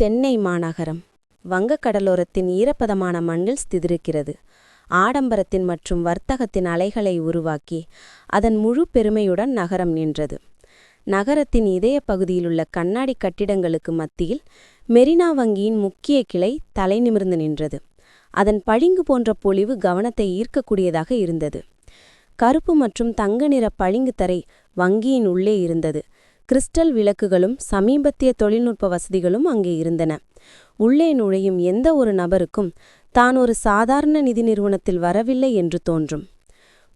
சென்னை மாநகரம். வங்கக்கடலோரத்தின் ஈரப்பதமான மண்ணில் ஸ்திதிருக்கிறது ஆடம்பரத்தின் மற்றும் வர்த்தகத்தின் அலைகளை உருவாக்கி அதன் முழு பெருமையுடன் நகரம் நின்றது. நகரத்தின் இதய பகுதியிலுள்ள கண்ணாடி கட்டிடங்களுக்கு மத்தியில் மெரினா வங்கியின் முக்கிய கிளை தலை நிமிர்ந்து நின்றது. அதன் பளிங்கு போன்ற பொலிவு கவனத்தை ஈர்க்கக்கூடியதாக இருந்தது. கருப்பு மற்றும் தங்க நிற பளிங்கு தரை வங்கியின் உள்ளே இருந்தது. கிறிஸ்டல் விளக்குகளும் சமீபத்திய தொழில்நுட்ப வசதிகளும் அங்கே இருந்தன. உள்ளே நுழையும் எந்த ஒரு நபருக்கும் தான் ஒரு சாதாரண நிதி நிறுவனத்தில் வரவில்லை என்று தோன்றும்.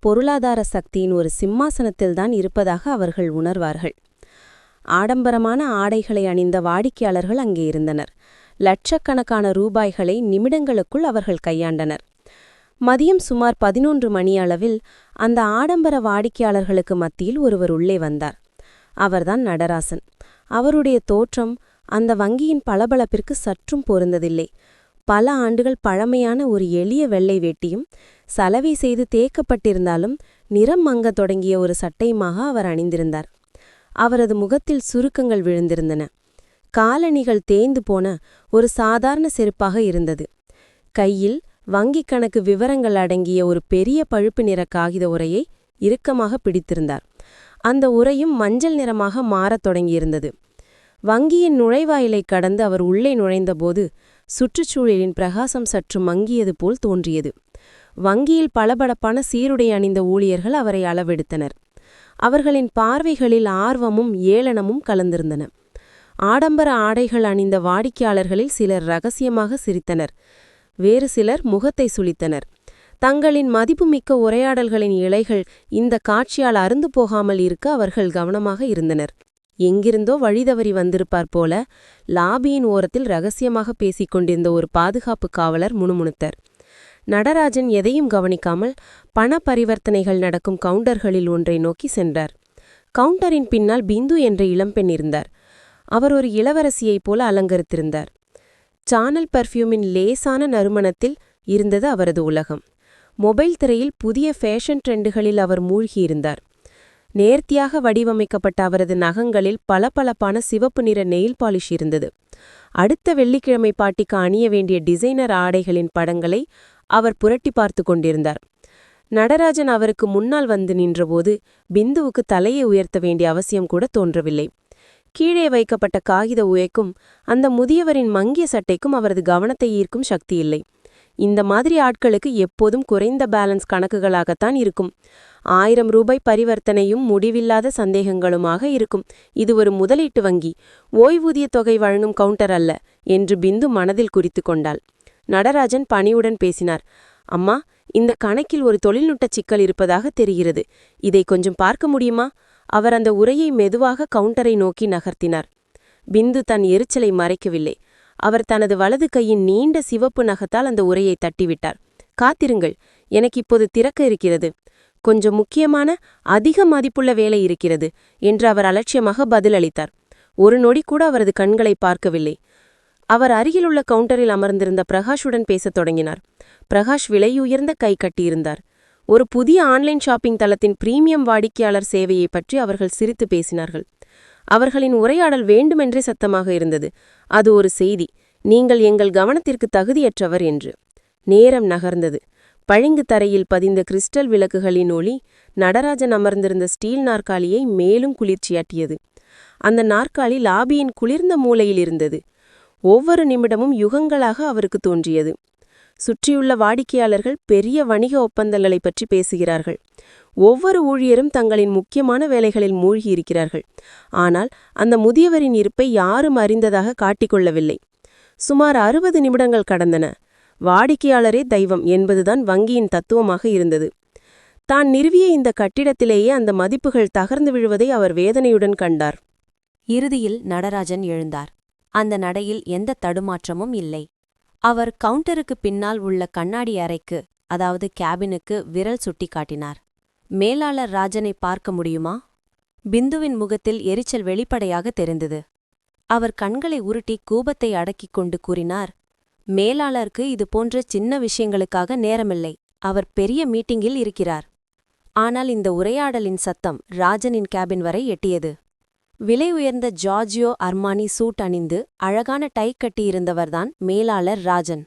பொருளாதார சக்தியின் ஒரு சிம்மாசனத்தில்தான் இருப்பதாக அவர்கள் உணர்வார்கள். ஆடம்பரமான ஆடைகளை அணிந்த வாடிக்கையாளர்கள் அங்கே இருந்தனர். லட்சக்கணக்கான ரூபாய்களை நிமிடங்களுக்குள் அவர்கள் கையாண்டனர். மதியம் சுமார் பதினொன்று மணியளவில் அந்த ஆடம்பர வாடிக்கையாளர்களுக்கு மத்தியில் ஒருவர் உள்ளே வந்தார். அவர்தான் நடராசன். அவருடைய தோற்றம் அந்த வங்கியின் பளபளப்பிற்கு சற்றும் பொருந்ததில்லை. பல ஆண்டுகள் பழமையான ஒரு எளிய வெள்ளை வேட்டியும் சலவை செய்து தேக்கப்பட்டிருந்தாலும் நிறம் மங்கத் தொடங்கிய ஒரு சட்டையுமாக அவர் அணிந்திருந்தார். அவரது முகத்தில் சுருக்கங்கள் விழுந்திருந்தன. காலணிகள் தேய்ந்து போன ஒரு சாதாரண செருப்பாக இருந்தது. கையில் வங்கிக் கணக்கு விவரங்கள் அடங்கிய ஒரு பெரிய பழுப்பு நிற காகித உரையை இறுக்கமாக பிடித்திருந்தார். அந்த உரையும் மஞ்சள் நிறமாக மாறத் தொடங்கியிருந்தது. வங்கியின் நுழைவாயிலை கடந்து அவர் உள்ளே நுழைந்தபோது சுற்றுச்சூழலின் பிரகாசம் சற்று மங்கியது போல் தோன்றியது. வங்கியில் பளபளப்பான சீருடை அணிந்த ஊழியர்கள் அவரை அளவெடுத்தனர். அவர்களின் பார்வைகளில் ஆர்வமும் ஏளனமும் கலந்திருந்தன. ஆடம்பர ஆடைகள் அணிந்த வாடிக்கையாளர்களில் சிலர் ரகசியமாக சிரித்தனர். வேறு சிலர் முகத்தை சுளித்தனர் தங்களின் மதிப்புமிக்க உரையாடல்களின் இலைகள் இந்த காட்சியால் அருந்து போகாமல் இருக்க அவர்கள் கவனமாக இருந்தனர். எங்கிருந்தோ வழிதவறி வந்திருப்பார் போல லாபியின் ஓரத்தில் ரகசியமாக பேசிக் கொண்டிருந்த ஒரு பாதுகாப்பு காவலர் முணுமுணுத்தர். நடராஜன் எதையும் கவனிக்காமல் பண பரிவர்த்தனைகள் நடக்கும் கவுண்டர்களில் ஒன்றை நோக்கி சென்றார். கவுண்டரின் பின்னால் பிந்து என்ற இளம்பெண் இருந்தார். அவர் ஒரு இளவரசியைப் போல அலங்கரித்திருந்தார். சானல் பர்ஃப்யூமின் லேசான நறுமணத்தில் இருந்தது அவரது உலகம். மொபைல் திரையில் புதிய ஃபேஷன் ட்ரெண்டுகளில் அவர் மூழ்கியிருந்தார். நேர்த்தியாக வடிவமைக்கப்பட்ட அவரது நகங்களில் பளபளப்பான சிவப்பு நிற நெயில் பாலிஷ் இருந்தது. அடுத்த வெள்ளிக்கிழமை பாட்டிக்கு அணிய வேண்டிய டிசைனர் ஆடைகளின் படங்களை அவர் புரட்டி பார்த்து கொண்டிருந்தார். நடராஜன் அவருக்கு முன்னால் வந்து நின்றபோது பிந்துவுக்கு தலையை உயர்த்த வேண்டிய அவசியம் கூட தோன்றவில்லை. கீழே வைக்கப்பட்ட காகித உயக்கும் அந்த முதியவரின் மங்கிய சட்டைக்கும் அவரது கவனத்தை ஈர்க்கும் சக்தியில்லை. இந்த மாதிரி ஆட்களுக்கு எப்போதும் குறைந்த பேலன்ஸ் கணக்குகளாகத்தான் இருக்கும். ஆயிரம் ரூபாய் பரிவர்த்தனையும் முடிவில்லாத சந்தேகங்களுமாக இருக்கும். இது ஒரு முதலீட்டு வங்கி. ஓய்வூதிய தொகை வழங்கும் கவுண்டர் அல்ல என்று பிந்து மனதில் குறித்து கொண்டாள். நடராஜன் பணியுடன் பேசினார். அம்மா இந்த கணக்கில் ஒரு தொழில்நுட்ப சிக்கல் இருப்பதாக தெரிகிறது. இதை கொஞ்சம் பார்க்க முடியுமா? அவர் அந்த உரையை மெதுவாக கவுண்டரை நோக்கி நகர்த்தினார். பிந்து தன் எரிச்சலை மறைக்கவில்லை. அவர் தனது வலது கையின் நீண்ட சிவப்பு நகத்தால் அந்த உரையை தட்டிவிட்டார். காத்திருங்கள் எனக்கு இப்போது திறக்க இருக்கிறது. கொஞ்சம் முக்கியமான அதிக மதிப்புள்ள வேலை இருக்கிறது என்று அவர் அலட்சியமாக பதிலளித்தார். ஒரு நொடி கூட அவரது கண்களை பார்க்கவில்லை. அவர் அருகிலுள்ள கவுண்டரில் அமர்ந்திருந்த பிரகாஷுடன் பேசத் தொடங்கினார். பிரகாஷ் விலையுயர்ந்த கை கட்டியிருந்தார். ஒரு புதிய ஆன்லைன் ஷாப்பிங் தளத்தின் பிரீமியம் வாடிக்கையாளர் சேவையை பற்றி அவர்கள் சிரித்து பேசினார்கள். அவர்களின் உரையாடல் வேண்டுமென்றே சத்தமாக இருந்தது. அது ஒரு செய்தி. நீங்கள் எங்கள் கவனத்திற்கு தகுதியற்றவர் என்று. நேரம் நகர்ந்தது. பழிங்கு தரையில் பதிந்த கிறிஸ்டல் விளக்குகளின் ஒளி நடராஜன் அமர்ந்திருந்த ஸ்டீல் நாற்காலியை மேலும் குளிர்ச்சியாட்டியது. அந்த நாற்காலி லாபியின் குளிர்ந்த மூலையில் இருந்தது. ஒவ்வொரு நிமிடமும் யுகங்களாக அவருக்கு தோன்றியது. சுற்றியுள்ள வாடிக்கையாளர்கள் பெரிய வணிக ஒப்பந்தங்களை பற்றி பேசுகிறார்கள். ஒவ்வொரு ஊழியரும் தங்களின் முக்கியமான வேலைகளில் மூழ்கியிருக்கிறார்கள். ஆனால் அந்த முதியவரின் இருப்பை யாரும் அறிந்ததாக காட்டிக்கொள்ளவில்லை. சுமார் அறுபது நிமிடங்கள் கடந்தன. வாடிக்கையாளரே தெய்வம் என்பதுதான் வங்கியின் தத்துவமாக இருந்தது. தான் நிறுவிய இந்த கட்டிடத்திலேயே அந்த மதிப்புகள் தகர்ந்து விழுவதை அவர் வேதனையுடன் கண்டார். இறுதியில் நடராஜன் எழுந்தார். அந்த நடையில் எந்த தடுமாற்றமும் இல்லை. அவர் கவுண்டருக்கு பின்னால் உள்ள கண்ணாடி அறைக்கு அதாவது கேபினுக்கு விரல் சுட்டிக்காட்டினார் மேலாளர் ராஜனை பார்க்க முடியுமா? பிந்துவின் முகத்தில் எரிச்சல் வெளிப்படையாக தெரிந்தது. அவர் கண்களை உருட்டி கூபத்தை அடக்கிக் கொண்டு கூறினார் மேலாளருக்கு இது போன்ற சின்ன விஷயங்களுக்காக நேரமில்லை. அவர் பெரிய மீட்டிங்கில் இருக்கிறார். ஆனால் இந்த உரையாடலின் சத்தம் ராஜனின் கேபின் வரை எட்டியது. விலை உயர்ந்த ஜார்ஜியோ அர்மானி சூட் அணிந்து அழகான டை கட்டியிருந்தவர்தான் மேலாளர் ராஜன்.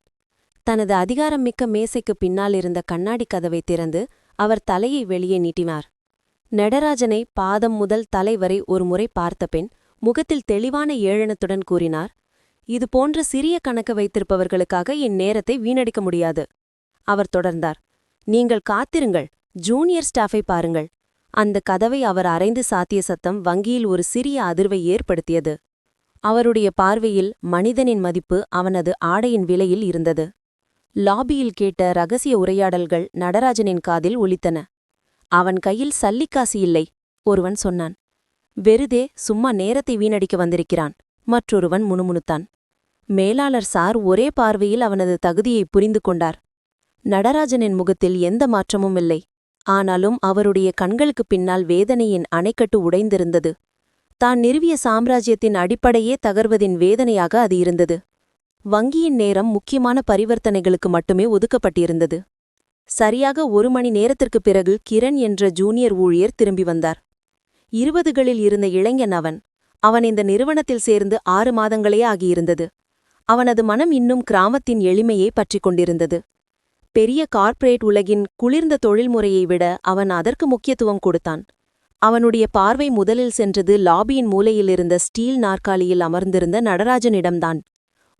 தனது அதிகாரமிக்க மேசைக்கு பின்னால் இருந்த கண்ணாடி கதவை திறந்து அவர் தலையை வெளியே நீட்டினார். நடராஜனை பாதம் முதல் தலை வரை ஒருமுறை பார்த்த பின் முகத்தில் தெளிவான ஏழனத்துடன் கூறினார் இது போன்ற சிறிய கணக்கு வைத்திருப்பவர்களுக்காக என் நேரத்தை வீணடிக்க முடியாது. அவர் தொடர்ந்தார் நீங்கள் காத்திருங்கள் ஜூனியர் ஸ்டாஃபை பாருங்கள் அந்த கதவை அவர் அரைந்து சாத்திய சத்தம் வங்கியில் ஒரு சிறிய அதிர்வை ஏற்படுத்தியது. அவருடைய பார்வையில் மனிதனின் மதிப்பு அவனது ஆடையின் விலையில் இருந்தது. லாபியில் கேட்ட ரகசிய உரையாடல்கள் நடராஜனின் காதில் ஒலித்தன. அவன் கையில் சல்லிக்காசு இல்லை ஒருவன் சொன்னான். வெறுதே சும்மா நேரத்தை வீணடிக்க வந்திருக்கிறான் மற்றொருவன் முணுமுணுத்தான். மேலாளர் சார் ஒரே பார்வையில் அவனது தகுதியை புரிந்து கொண்டார். நடராஜனின் முகத்தில் எந்த மாற்றமும் இல்லை. ஆனாலும் அவருடைய கண்களுக்குப் பின்னால் வேதனையின் அணைக்கட்டு உடைந்திருந்தது. தான் நிறுவிய சாம்ராஜ்யத்தின் அடிப்படையே தகர்வதின் வேதனையாக அது இருந்தது. வங்கியின் நேரம் முக்கியமான பரிவர்த்தனைகளுக்கு மட்டுமே ஒதுக்கப்பட்டிருந்தது. சரியாக ஒரு மணி நேரத்திற்குப் பிறகு கிரண் என்ற ஜூனியர் ஊழியர் திரும்பி வந்தார். இருபதுகளில் இருந்த இளைஞன் அவன். அவன் இந்த நிறுவனத்தில் சேர்ந்து ஆறு மாதங்களே ஆகியிருந்தது. அவனது மனம் இன்னும் கிராமத்தின் எளிமையை பற்றிக் கொண்டிருந்தது. பெரிய கார்ப்பரேட் உலகின் குளிர்ந்த தொழில்முறையை விட அவன் அதற்கு முக்கியத்துவம் கொடுத்தான். அவனுடைய பார்வை முதலில் சென்றது லாபியின் மூலையில் இருந்த ஸ்டீல் நாற்காலியில் அமர்ந்திருந்த நடராஜனிடம்தான்.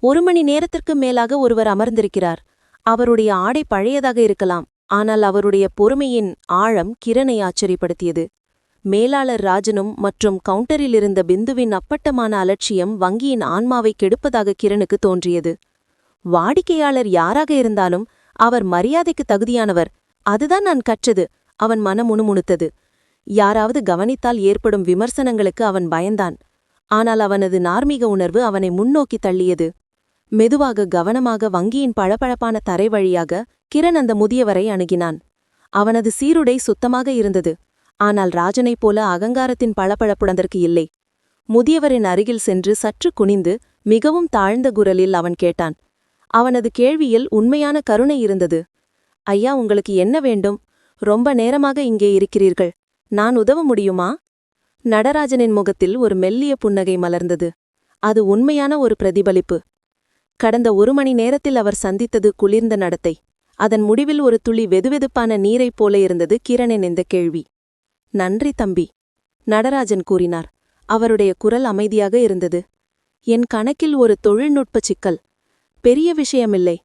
ஒரு மணி நேரத்திற்கு மேலாக ஒருவர் அமர்ந்திருக்கிறார். அவருடைய ஆடை பழையதாக இருக்கலாம் ஆனால் அவருடைய பொறுமையின் ஆழம் கிரணை ஆச்சரியப்படுத்தியது. மேலாளர் ராஜனும் மற்றும் கவுண்டரில் இருந்த பிந்துவின் அப்பட்டமான அலட்சியம் வங்கியின் ஆன்மாவை கெடுப்பதாக கிரனுக்கு தோன்றியது. வாடிக்கையாளர் யாராக இருந்தாலும் அவர் மரியாதைக்கு தகுதியானவர். அதுதான் நான் கற்றது. அவன் மனம் முணுமுணுத்தது. யாராவது கவனித்தால் ஏற்படும் விமர்சனங்களுக்கு அவன் பயந்தான். ஆனால் அவனது நார்மீக உணர்வு அவனை முன்னோக்கி தள்ளியது. மெதுவாக கவனமாக வங்கியின் பளபளப்பான தரை வழியாக கிரண் அந்த முதியவரை அணுகினான். அவனது சீருடை சுத்தமாக இருந்தது. ஆனால் ராஜனைப் போல அகங்காரத்தின் பளபளப்புடந்தற்கு இல்லை. முதியவரின் அருகில் சென்று சற்று குனிந்து மிகவும் தாழ்ந்த குரலில் அவன் கேட்டான். அவனது கேள்வியில் உண்மையான கருணை இருந்தது. ஐயா உங்களுக்கு என்ன வேண்டும்? ரொம்ப நேரமாக இங்கே இருக்கிறீர்கள். நான் உதவ முடியுமா? நடராஜனின் முகத்தில் ஒரு மெல்லிய புன்னகை மலர்ந்தது. அது உண்மையான ஒரு பிரதிபலிப்பு. கடந்த ஒரு மணி நேரத்தில் அவர் சந்தித்தது குளிர்ந்த நடத்தை. அதன் முடிவில் ஒரு துளி வெதுவெதுப்பான நீரைப் போல இருந்தது கிரணின் இந்த கேள்வி. நன்றி தம்பி நடராஜன் கூறினார். அவருடைய குரல் அமைதியாக இருந்தது. என் கணக்கில் ஒரு தொழில்நுட்ப சிக்கல். பெரிய விஷயமில்லை.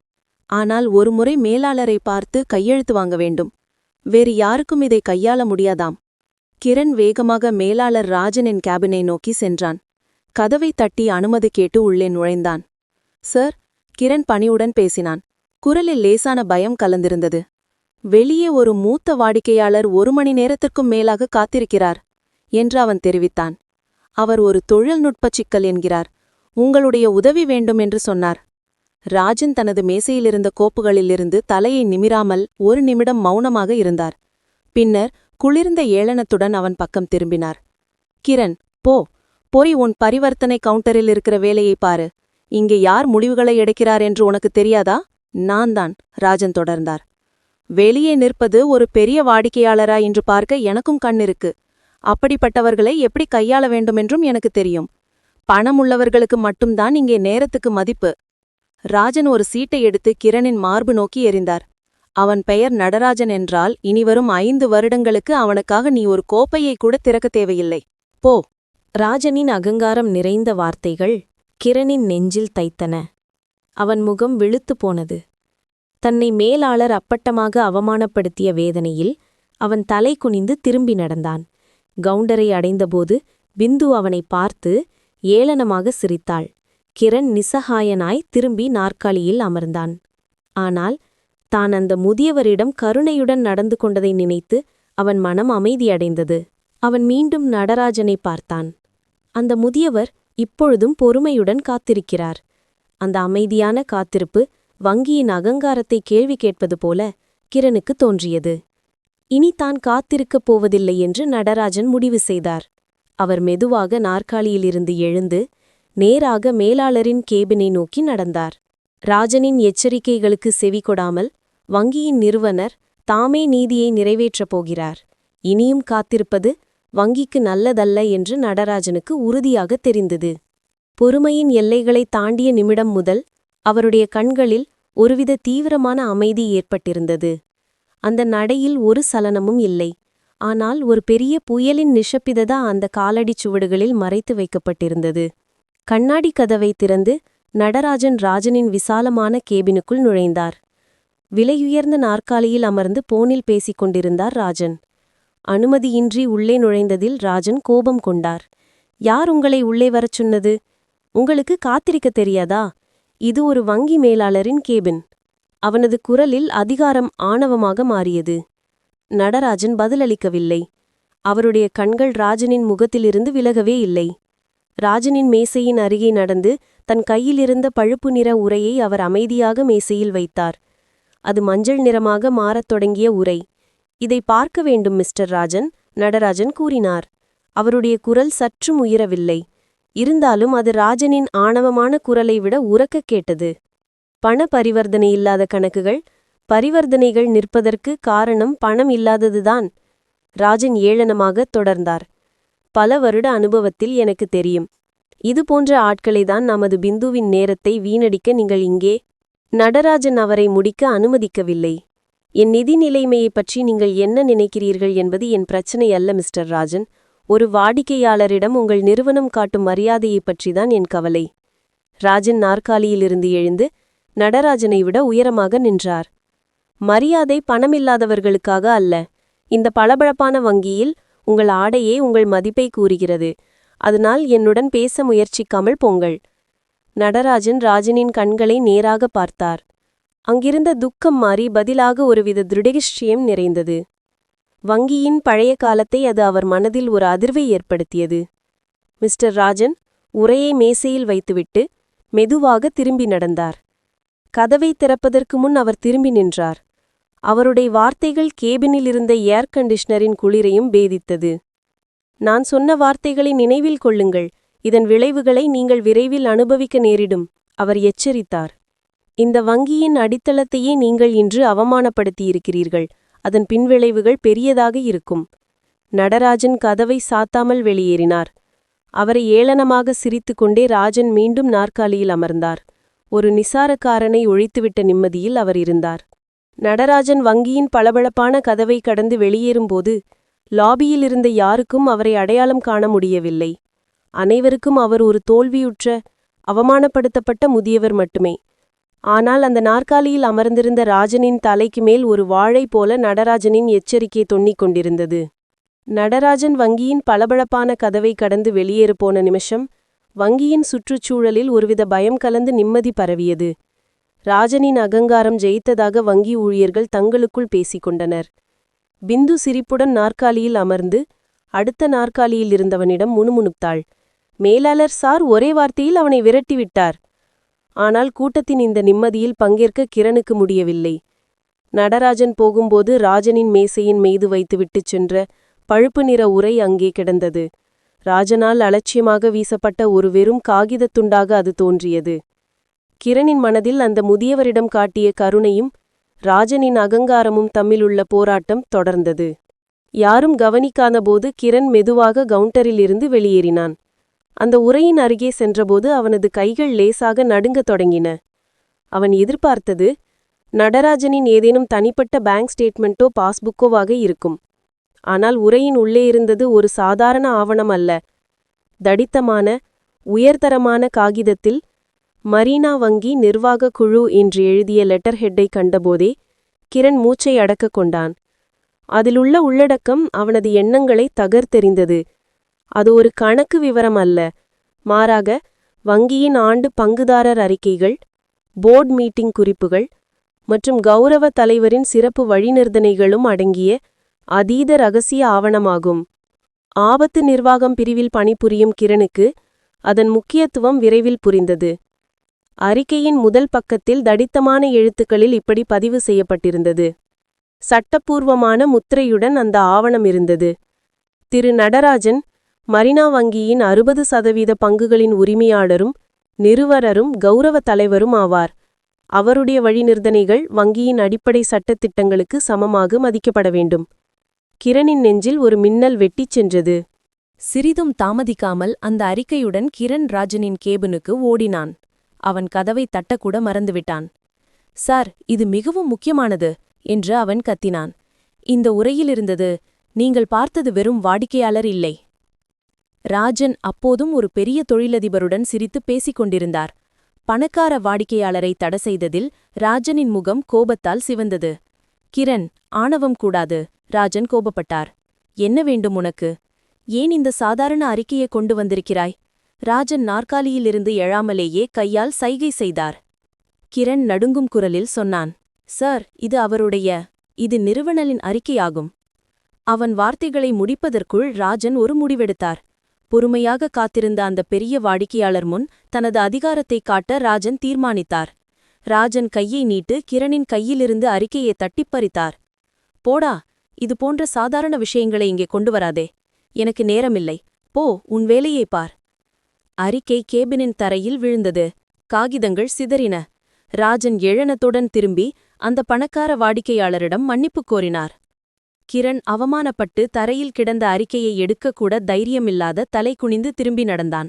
ஆனால் ஒருமுறை மேலாளரை பார்த்து கையெழுத்து வாங்க வேண்டும். வேறு யாருக்கும் இதை கையாள முடியாதாம். கிரண் வேகமாக மேலாளர் ராஜனின் கேபினை நோக்கி சென்றான். கதவை தட்டி அனுமதி கேட்டு உள்ளே நுழைந்தான். சார் கிரண் பணியுடன் பேசினான். குரலில் லேசான பயம் கலந்திருந்தது. வெளியே ஒரு மூத்த வாடிக்கையாளர் ஒரு மணி நேரத்திற்கும் மேலாக காத்திருக்கிறார் என்று அவன் தெரிவித்தான். அவர் ஒரு தொழில்நுட்ப சிக்கல் என்கிறார். உங்களுடைய உதவி வேண்டும் என்று சொன்னார். ராஜன் தனது மேசையிலிருந்த கோப்புகளிலிருந்து தலையை நிமிராமல் ஒரு நிமிடம் மௌனமாக இருந்தார். பின்னர் குளிர்ந்த ஏளனத்துடன் அவன் பக்கம் திரும்பினார். கிரண் போ. போய் உன் பரிவர்த்தனை கவுண்டரில் இருக்கிற வேலையை பாரு. இங்கே யார் முடிவுகளை எடுக்கிறார் என்று உனக்கு தெரியாதா? நான் தான் ராஜன் தொடர்ந்தார். வெளியே நிற்பது ஒரு பெரிய வாடிக்கையாளரா என்று பார்க்க எனக்கும் கண்ணிருக்கு. அப்படிப்பட்டவர்களை எப்படி கையாள வேண்டுமென்றும் எனக்கு தெரியும். பணம் உள்ளவர்களுக்கு மட்டும்தான் இங்கே நேரத்துக்கு மதிப்பு. ராஜன் ஒரு சீட்டை எடுத்து கிரணின் மார்பு நோக்கி எறிந்தார். அவன் பெயர் நடராஜன் என்றால் இனிவரும் ஐந்து வருடங்களுக்கு அவனுக்காக நீ ஒரு கோப்பையை கூட திறக்க தேவையில்லை. போ. ராஜனின் அகங்காரம் நிறைந்த வார்த்தைகள் கிரணின் நெஞ்சில் தைத்தன. அவன் முகம் விழுத்துப் போனது. தன்னை மேலாளர் அப்பட்டமாக அவமானப்படுத்திய வேதனையில் அவன் தலை குனிந்து திரும்பி நடந்தான். கவுண்டரை அடைந்தபோது பிந்து அவனை பார்த்து ஏளனமாக சிரித்தாள். கிரண் நிசகாயனாய் திரும்பி நாற்காலியில் அமர்ந்தான். ஆனால் தான் அந்த முதியவரிடம் கருணையுடன் நடந்து கொண்டதை நினைத்து அவன் மனம் அமைதியடைந்தது. அவன் மீண்டும் நடராஜனை பார்த்தான். அந்த முதியவர் இப்பொழுதும் பொறுமையுடன் காத்திருக்கிறார். அந்த அமைதியான காத்திருப்பு வங்கியின் அகங்காரத்தை கேள்வி கேட்பது போல கிரனுக்கு தோன்றியது. இனி தான் காத்திருக்கப் போவதில்லை என்று நடராஜன் முடிவு செய்தார். அவர் மெதுவாக நாற்காலியிலிருந்து எழுந்து நேராக மேலாளரின் கேபினை நோக்கி நடந்தார். ராஜனின் எச்சரிக்கைகளுக்கு செவி கொடாமல் வங்கியின் நிறுவனர் தாமே நீதியை நிறைவேற்றப் போகிறார். இனியும் காத்திருப்பது வங்கிக்கு நல்லதல்ல என்று நடராஜனுக்கு உறுதியாக தெரிந்தது. பொறுமையின் எல்லைகளை தாண்டிய நிமிடம் முதல் அவருடைய கண்களில் ஒருவித தீவிரமான அமைதி ஏற்பட்டிருந்தது. அந்த நடையில் ஒரு சலனமும் இல்லை. ஆனால் ஒரு பெரிய புயலின் நிஷப்பிததா அந்த காலடிச் சுவடுகளில் மறைத்து வைக்கப்பட்டிருந்தது. கண்ணாடி கதவை திறந்து நடராஜன் ராஜனின் விசாலமான கேபினுக்குள் நுழைந்தார். விலையுயர்ந்த நாற்காலியில் அமர்ந்து போனில் பேசிக் கொண்டிருந்தார் ராஜன். அனுமதியின்றி உள்ளே நுழைந்ததில் ராஜன் கோபம் கொண்டார். யார் உங்களை உள்ளே வரச் சொன்னது? உங்களுக்கு காத்திருக்க தெரியாதா? இது ஒரு வங்கி மேலாளரின் கேபின். அவனது குரலில் அதிகாரம் ஆணவமாக மாறியது. நடராஜன் பதிலளிக்கவில்லை. அவருடைய கண்கள் ராஜனின் முகத்திலிருந்து விலகவே இல்லை. ராஜனின் மேசையின் அருகே நடந்து தன் கையிலிருந்த பழுப்பு நிற உரையை அவர் அமைதியாக மேசையில் வைத்தார். அது மஞ்சள் நிறமாக மாறத் தொடங்கிய உரை. இதை பார்க்க வேண்டும் மிஸ்டர் ராஜன் நடராஜன் கூறினார். அவருடைய குரல் சற்றும் உயரவில்லை. இருந்தாலும் அது ராஜனின் ஆணவமான குரலை விட உறக்க கேட்டது. பண பரிவர்த்தனை இல்லாத கணக்குகள் பரிவர்த்தனைகள் நிற்பதற்கு காரணம் பணம் இல்லாததுதான். ராஜன் ஏளனமாக தொடர்ந்தார். பல வருட அனுபவத்தில் எனக்கு தெரியும். இது போன்ற ஆட்களைதான் நமது பிந்துவின் நேரத்தை வீணடிக்க நீங்கள் இங்கே நடராஜன் அவரை முடிக்க அனுமதிக்கவில்லை. என் நிதி நிலைமையைப் பற்றி நீங்கள் என்ன நினைக்கிறீர்கள் என்பது என் பிரச்சனை அல்ல மிஸ்டர் ராஜன். ஒரு வாடிக்கையாளரிடம் உங்கள் நிறுவனம் காட்டும் மரியாதையைப் பற்றிதான் என் கவலை. ராஜன் நாற்காலியிலிருந்து எழுந்து நடராஜனை விட உயரமாக நின்றார். மரியாதை பணமில்லாதவர்களுக்காக அல்ல. இந்த பளபளப்பான வங்கியில் உங்கள் ஆடையே உங்கள் மதிப்பை கூறுகிறது. அதனால் என்னுடன் பேச முயற்சிக்காமல் போங்கள். நடராஜன் ராஜனின் கண்களை நேராக பார்த்தார். அங்கிருந்த துக்கம் மாறி பதிலாக ஒருவித திருடகிஷ்டியம் நிறைந்தது. வங்கியின் பழைய காலத்தை அது அவர் மனதில் ஒரு அதிர்வை ஏற்படுத்தியது. மிஸ்டர் ராஜன் உரையை மேசையில் வைத்துவிட்டு மெதுவாக திரும்பி நடந்தார். கதவை திறப்பதற்கு முன் அவர் திரும்பி நின்றார். அவருடைய வார்த்தைகள் கேபினில் இருந்த ஏர் கண்டிஷனரின் குளிரையும் பேதித்தது. நான் சொன்ன வார்த்தைகளை நினைவில் கொள்ளுங்கள். இதன் விளைவுகளை நீங்கள் விரைவில் அனுபவிக்க நேரிடும் அவர் எச்சரித்தார். இந்த வங்கியின் அடித்தளத்தையே நீங்கள் இன்று அவமானப்படுத்தியிருக்கிறீர்கள். அதன் பின்விளைவுகள் பெரியதாக இருக்கும். நடராஜன் கதவை சாத்தாமல் வெளியேறினார். அவரை ஏளனமாக சிரித்துக்கொண்டே ராஜன் மீண்டும் நாற்காலியில் அமர்ந்தார். ஒரு நிசாரக்காரனை ஒழித்துவிட்ட நிம்மதியில் அவர் இருந்தார். நடராஜன் வங்கியின் பளபளப்பான கதவை கடந்து வெளியேறும்போது லாபியில் இருந்த யாருக்கும் அவரை அடையாளம் காண முடியவில்லை. அனைவருக்கும் அவர் ஒரு தோல்வியுற்ற அவமானப்படுத்தப்பட்ட முதியவர் மட்டுமே. ஆனால் அந்த நாற்காலியில் அமர்ந்திருந்த ராஜனின் தலைக்கு மேல் ஒரு வாழை போல நடராஜனின் எச்சரிக்கை தொன்னிக் கொண்டிருந்தது. நடராஜன் வங்கியின் பளபளப்பான கதவை கடந்து வெளியேறு போன நிமிஷம் வங்கியின் சுற்றுச்சூழலில் ஒருவித பயம் கலந்து நிம்மதி பரவியது. ராஜனின் அகங்காரம் ஜெயித்ததாக வங்கி ஊழியர்கள் தங்களுக்குள் பேசிக்கொண்டனர். பிந்து சிரிப்புடன் நாற்காலியில் அமர்ந்து அடுத்த நாற்காலியில் இருந்தவனிடம் முணுமுணுத்தாள். மேலாளர் சார் ஒரே வார்த்தையில் அவனை விரட்டிவிட்டார். ஆனால் கூட்டத்தின் இந்த நிம்மதியில் பங்கேற்க கிரணுக்கு முடியவில்லை. நடராஜன் போகும்போது ராஜனின் மேசையின் மீது வைத்துவிட்டுச் சென்ற பழுப்பு நிற உரை அங்கே கிடந்தது. ராஜனால் அலட்சியமாக வீசப்பட்ட ஒரு வெறும் காகிதத் துண்டாக அது தோன்றியது. கிரணின் மனதில் அந்த முதியவரிடம் காட்டிய கருணையும் ராஜனின் அகங்காரமும் தம்மிலுள்ள போராட்டம் தொடர்ந்தது. யாரும் கவனிக்காதபோது கிரண் மெதுவாக கவுண்டரிலிருந்து வெளியேறினான். அந்த உரையின் அருகே சென்றபோது அவனது கைகள் லேசாக நடுங்கத் தொடங்கின. அவன் எதிர்பார்த்தது நடராஜனின் ஏதேனும் தனிப்பட்ட பேங்க் ஸ்டேட்மெண்ட்டோ பாஸ்புக்கோவாக இருக்கும். ஆனால் உரையின் உள்ளே இருந்தது ஒரு சாதாரண ஆவணம் அல்ல. தடித்தமான உயர்தரமான காகிதத்தில் மரீனா வங்கி நிர்வாக குழு என்று எழுதிய லெட்டர் ஹெட்டை கண்டபோதே கிரண் மூச்சை அடக்கக் கொண்டான். அதிலுள்ள உள்ளடக்கம் அவனது எண்ணங்களை தகர்த்தெறிந்தது. அது ஒரு கணக்கு விவரம் அல்ல. மாறாக வங்கியின் ஆண்டு பங்குதாரர் அறிக்கைகள் போர்ட் மீட்டிங் குறிப்புகள் மற்றும் கௌரவ தலைவரின் சிறப்பு வழிநிர்தனைகளும் அடங்கிய அதீத ரகசிய ஆவணமாகும். ஆபத்து நிர்வாகம் பிரிவில் பணிபுரியும் கிரணுக்கு அதன் முக்கியத்துவம் விரைவில் புரிந்தது. அறிக்கையின் முதல் பக்கத்தில் தடித்தமான எழுத்துக்களில் இப்படி பதிவு செய்யப்பட்டிருந்தது. சட்டப்பூர்வமான முத்திரையுடன் அந்த ஆவணம் இருந்தது. திரு. நடராஜன் மரினா வங்கியின் அறுபது சதவீத பங்குகளின் உரிமையாளரும் நிறுவனரும் கௌரவ தலைவரும் ஆவார். அவருடைய வழிநிர்தனைகள் வங்கியின் அடிப்படை சட்டத்திட்டங்களுக்கு சமமாக மதிக்கப்பட வேண்டும். கிரணின் நெஞ்சில் ஒரு மின்னல் வெட்டிச் சென்றது. சிறிதும் தாமதிக்காமல் அந்த அறிக்கையுடன் கிரண் ராஜனின் கேபினுக்கு ஓடினான். அவன் கதவை தட்டக்கூட மறந்துவிட்டான். சார் இது மிகவும் முக்கியமானது என்று அவன் கத்தினான். இந்த உரையில் இருந்தது நீங்கள் பார்த்தது வெறும் வாடிக்கையாளர் இல்லை. ராஜன் அப்போதும் ஒரு பெரிய தொழிலதிபருடன் சிரித்து பேசிக் கொண்டிருந்தார். பணக்கார வாடிக்கையாளரை தடை செய்ததில் ராஜனின் முகம் கோபத்தால் சிவந்தது. கிரண் ஆணவம் கூடாது ராஜன் கோபப்பட்டார். என்ன வேண்டும் உனக்கு? ஏன் இந்த சாதாரண அறிக்கையை கொண்டு வந்திருக்கிறாய்? ராஜன் நாற்காலியிலிருந்து எழாமலேயே கையால் சைகை செய்தார். கிரண் நடுங்கும் குரலில் சொன்னான் சார் இது அவருடைய இது நிறுவனலின் அறிக்கையாகும். அவன் வார்த்தைகளை முடிப்பதற்குள் ராஜன் ஒரு முடிவெடுத்தார். பொறுமையாக காத்திருந்த அந்த பெரிய வாடிக்கையாளர் முன் தனது அதிகாரத்தை காட்ட ராஜன் தீர்மானித்தார். ராஜன் கையை நீட்டு கிரணின் கையிலிருந்து அறிக்கையை தட்டிப் பறித்தார். போடா இது போன்ற சாதாரண விஷயங்களை இங்கே கொண்டு வராதே. எனக்கு நேரமில்லை. போ உன் வேலையை பார். அறிக்கை கேபினின் தரையில் விழுந்தது. காகிதங்கள் சிதறின. ராஜன் எழனத்துடன் திரும்பி அந்த பணக்கார வாடிக்கையாளரிடம் மன்னிப்பு கோரினார். கிரண் அவமானப்பட்டு தரையில் கிடந்த அறிக்கையை எடுக்கக்கூட தைரியமில்லாத தலை குனிந்து திரும்பி நடந்தான்.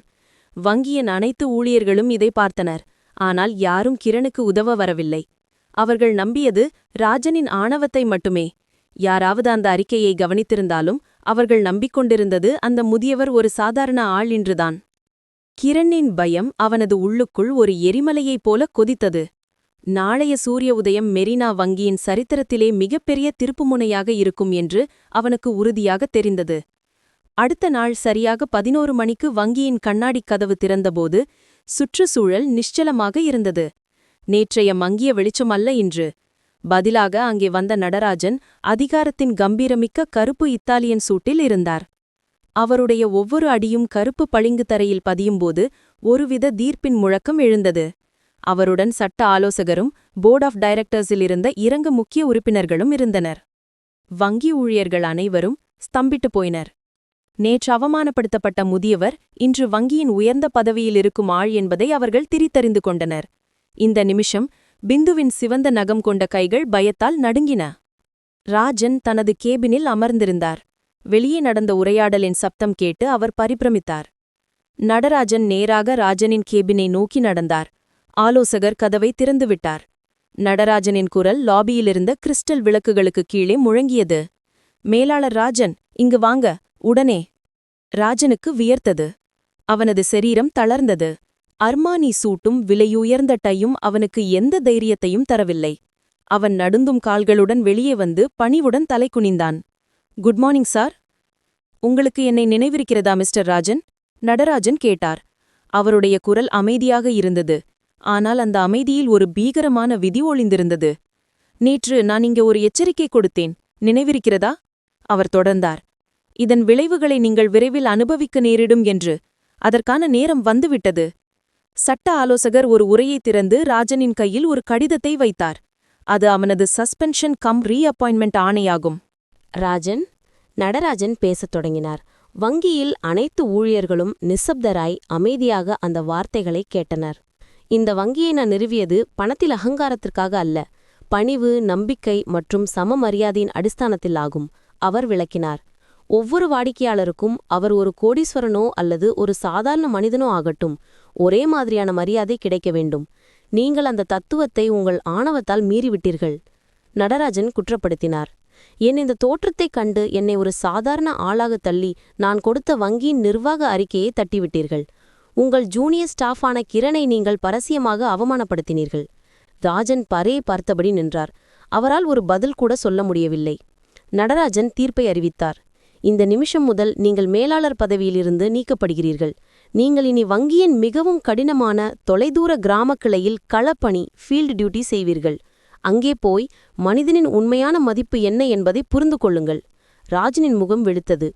வங்கியின் அனைத்து ஊழியர்களும் இதை பார்த்தனர். ஆனால் யாரும் கிரணுக்கு உதவ வரவில்லை. அவர்கள் நம்பியது ராஜனின் ஆணவத்தை மட்டுமே. யாராவது அந்த அறிக்கையை கவனித்திருந்தாலும் அவர்கள் நம்பிக்கொண்டிருந்தது அந்த முதியவர் ஒரு சாதாரண ஆள் என்றுதான் கிரணின் பயம் அவனது உள்ளுக்குள் ஒரு எரிமலையைப் போல கொதித்தது. நாளைய சூரிய உதயம் மெரினா வங்கியின் சரித்திரத்திலே மிகப்பெரிய திருப்புமுனையாக இருக்கும் என்று அவனுக்கு உறுதியாக தெரிந்தது. அடுத்த நாள் சரியாக பதினோரு மணிக்கு வங்கியின் கண்ணாடிக் கதவு திறந்தபோது சுற்றுச்சூழல் நிச்சலமாக இருந்தது. நேற்றைய மங்கிய வெளிச்சமல்ல இன்று. பதிலாக அங்கே வந்த நடராஜன் அதிகாரத்தின் கம்பீரமிக்க கருப்பு இத்தாலியன் சூட்டில் இருந்தார். அவருடைய ஒவ்வொரு அடியும் கருப்பு பளிங்கு தரையில் பதியும்போது ஒருவித தீர்ப்பின் முழக்கம் எழுந்தது. அவருடன் சட்ட ஆலோசகரும் போர்ட் ஆஃப் டைரக்டர்ஸில் இருந்த இறங்கு முக்கிய உறுப்பினர்களும் இருந்தனர். வங்கி ஊழியர்கள் அனைவரும் ஸ்தம்பிட்டு போயினர். நேற்று அவமானப்படுத்தப்பட்ட முதியவர் இன்று வங்கியின் உயர்ந்த பதவியில் இருக்கும் ஆள் என்பதை அவர்கள் திரித்தறிந்து கொண்டனர். இந்த நிமிஷம் பிந்துவின் சிவந்த நகம் கொண்ட கைகள் பயத்தால் நடுங்கின. ராஜன் தனது கேபினில் அமர்ந்திருந்தார். வெளியே நடந்த உரையாடலின் சப்தம் கேட்டு அவர் பரிபிரமித்தார். நடராஜன் நேராக ராஜனின் கேபினை நோக்கி நடந்தார். ஆலோசகர் கதவை திறந்துவிட்டார். நடராஜனின் குரல் லாபியிலிருந்த கிறிஸ்டல் விளக்குகளுக்கு கீழே முழங்கியது. மேலாளர் ராஜன் இங்கு வாங்க உடனே. ராஜனுக்கு வியர்த்தது. அவனது சரீரம் தளர்ந்தது. அர்மானி சூட்டும் விலையுயர்ந்த டையும் அவனுக்கு எந்த தைரியத்தையும் தரவில்லை. அவன் நடுந்தும் கால்களுடன் வெளியே வந்து பணிவுடன் தலை குனிந்தான். Good morning sir. உங்களுக்கு என்னை நினைவிருக்கிறதா மிஸ்டர் ராஜன்? நடராஜன் கேட்டார். அவருடைய குரல் அமைதியாக இருந்தது. ஆனால் அந்த அமைதியில் ஒரு பீகரமான விதி ஒளிந்திருந்தது. நேற்று நான் இங்கே ஒரு எச்சரிக்கை கொடுத்தேன். நினைவிருக்கிறதா? அவர் தொடர்ந்தார். இதன் விளைவுகளை நீங்கள் விரைவில் அனுபவிக்க நேரிடும் என்று. அதற்கான நேரம் வந்துவிட்டது. சட்ட ஆலோசகர் ஒரு உரையை திறந்து ராஜனின் கையில் ஒரு கடிதத்தை வைத்தார். அது அவனது சஸ்பென்ஷன் கம் ரீஅப்பாயின்மெண்ட் ஆணையாகும். ராஜன் நடராஜன் பேசத் தொடங்கினார். வங்கியில் அனைத்து ஊழியர்களும் நிசப்தராய் அமைதியாக அந்த வார்த்தைகளை கேட்டனர். இந்த வங்கியை நான் நிறுவியது பணத்தில் அகங்காரத்திற்காக அல்ல பணிவு நம்பிக்கை மற்றும் சம மரியாதையின் அடிஸ்தானத்தில் ஆகும் அவர் விளக்கினார். ஒவ்வொரு வாடிக்கையாளருக்கும் அவர் ஒரு கோடீஸ்வரனோ அல்லது ஒரு சாதாரண மனிதனோ ஆகட்டும் ஒரே மாதிரியான மரியாதை கிடைக்க வேண்டும். நீங்கள் அந்த தத்துவத்தை உங்கள் ஆணவத்தால் மீறிவிட்டீர்கள் நடராஜன் குற்றப்படுத்தினார். என் இந்த தோற்றத்தைக் கண்டு என்னை ஒரு சாதாரண ஆளாக தள்ளி நான் கொடுத்த வங்கியின் நிர்வாக அறிக்கையை தட்டிவிட்டீர்கள். உங்கள் ஜூனியர் ஸ்டாஃபான கிரணை நீங்கள் பரசியமாக அவமானப்படுத்தினீர்கள். ராஜன் பரே பார்த்தபடி நின்றார். அவரால் ஒரு பதில் கூட சொல்ல முடியவில்லை. நடராஜன் தீர்ப்பை அறிவித்தார். இந்த நிமிஷம் முதல் நீங்கள் மேலாளர் பதவியிலிருந்து நீக்கப்படுகிறீர்கள். நீங்கள் இனி வங்கியின் மிகவும் கடினமான தொலைதூர கிராம கிளையில் களப்பணி ஃபீல்டு டியூட்டி செய்வீர்கள். அங்கே போய் மனிதனின் உண்மையான மதிப்பு என்ன என்பதை புரிந்து கொள்ளுங்கள். ராஜனின் முகம் வெளுத்தது.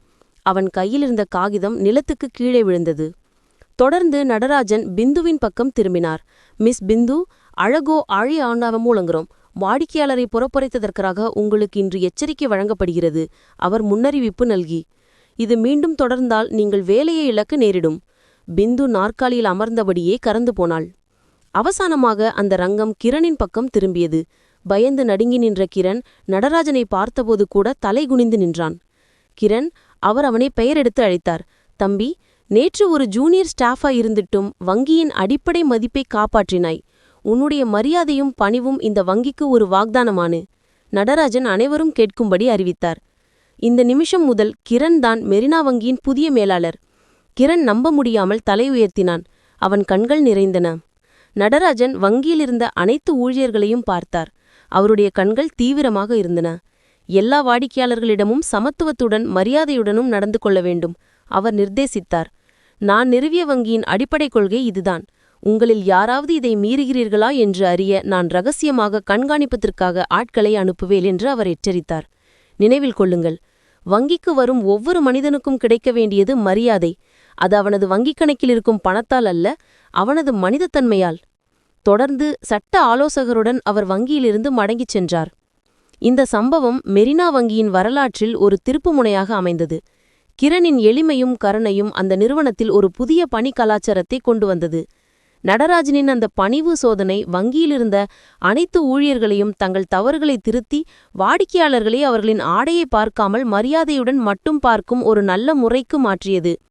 அவன் கையிலிருந்த காகிதம் நிலத்துக்கு கீழே விழுந்தது. தொடர்ந்து நடராஜன் பிந்துவின் பக்கம் திரும்பினார். மிஸ் பிந்து அழகோ ஆழி ஆண்டாவ மூலங்குறோம். வாடிக்கையாளரை புறப்பறைத்ததற்காக உங்களுக்கு இன்று எச்சரிக்கை வழங்கப்படுகிறது. அவர் முன்னறிவிப்பு நல்கி. இது மீண்டும் தொடர்ந்தால் நீங்கள் வேலையை இழக்க நேரிடும் பிந்து நாற்காலியில் அமர்ந்தபடியே கறந்து போனாள். அவசானமாக அந்த ரங்கம் கிரணின் பக்கம் திரும்பியது. பயந்து நடுங்கி நின்ற கிரண் நடராஜனை பார்த்தபோது கூட தலை குனிந்து நின்றான். கிரண் அவர் அவனை பெயரெடுத்து அழைத்தார். தம்பி நேற்று ஒரு ஜூனியர் ஸ்டாஃபா இருந்துட்டும் வங்கியின் அடிப்படை மதிப்பை காப்பாற்றினாய். உன்னுடைய மரியாதையும் பணிவும் இந்த வங்கிக்கு ஒரு வாக்தானமானு நடராஜன் அனைவரும் கேட்கும்படி அறிவித்தார். இந்த நிமிஷம் முதல் கிரண் தான் மெரினா வங்கியின் புதிய மேலாளர். கிரண் நம்ப முடியாமல் தலை உயர்த்தினான். அவன் கண்கள் நிறைந்தன. நடராஜன் வங்கியிலிருந்த அனைத்து ஊழியர்களையும் பார்த்தார். அவருடைய கண்கள் தீவிரமாக இருந்தன. எல்லா வாடிக்கையாளர்களிடமும் சமத்துவத்துடன் மரியாதையுடனும் நடந்து கொள்ள வேண்டும் அவர் நிர்தேசித்தார். நான் நிறுவிய வங்கியின் அடிப்படை கொள்கை இதுதான். உங்களில் யாராவது இதை மீறுகிறீர்களா என்று அறிய நான் ரகசியமாக கண்காணிப்பதற்காக ஆட்களை அனுப்புவேன் என்று அவர் எச்சரித்தார். நினைவில் கொள்ளுங்கள் வங்கிக்கு வரும் ஒவ்வொரு மனிதனுக்கும் கிடைக்க வேண்டியது மரியாதை. அது அவனது வங்கிக் கணக்கில் இருக்கும் பணத்தால் அல்ல அவனது மனிதத்தன்மையால். தொடர்ந்து சட்ட ஆலோசகருடன் அவர் வங்கியிலிருந்து மடங்கிச் சென்றார். இந்த சம்பவம் மெரினா வங்கியின் வரலாற்றில் ஒரு திருப்புமுனையாக அமைந்தது. கிரணின் எளிமையும் கருணையும் அந்த நிறுவனத்தில் ஒரு புதிய பணி கலாச்சாரத்தை கொண்டு வந்தது. நடராஜனின் அந்த பணிவு சோதனை வங்கியிலிருந்த அனைத்து ஊழியர்களையும் தங்கள் தவறுகளை திருத்தி வாடிக்கையாளர்களை அவர்களின் ஆடையை பார்க்காமல் மரியாதையுடன் மட்டும் பார்க்கும் ஒரு நல்ல முறைக்கு மாற்றியது.